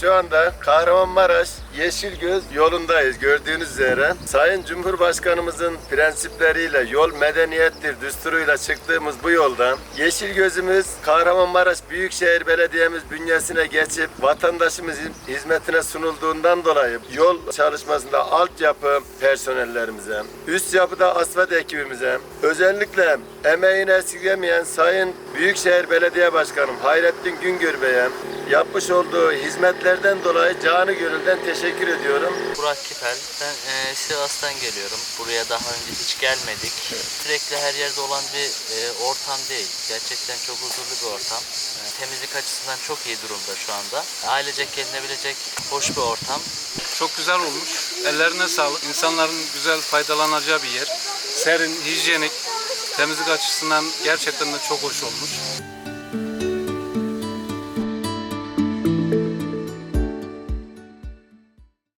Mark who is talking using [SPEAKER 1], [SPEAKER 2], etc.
[SPEAKER 1] Şu anda Kahramanmaraş Yeşilgöz yolundayız gördüğünüz üzere. Sayın Cumhurbaşkanımızın prensipleriyle yol medeniyettir düsturuyla çıktığımız bu yoldan Yeşilgöz'ümüz Kahramanmaraş Büyükşehir Belediye'miz bünyesine geçip vatandaşımızın hizmetine sunulduğundan dolayı yol çalışmasında altyapı personellerimize, üst yapıda asfalt ekibimize, özellikle emeğini esirgemeyen Sayın Büyükşehir Belediye Başkanım Hayrettin Güngör Bey'e yapmış olduğu hizmetlerden dolayı canı gönülden teşekkür ediyorum.
[SPEAKER 2] Burak Kipel. Ben e, Sivas'tan geliyorum. Buraya daha önce hiç gelmedik. Sürekli her yerde olan bir e, ortam değil. Gerçekten çok huzurlu bir ortam. E, temizlik açısından çok iyi durumda şu anda. Ailecek gelinebilecek hoş bir ortam.
[SPEAKER 3] Çok güzel olmuş. Ellerine sağlık. İnsanların güzel faydalanacağı bir yer. Serin, hijyenik, temizlik açısından gerçekten de çok hoş olmuş.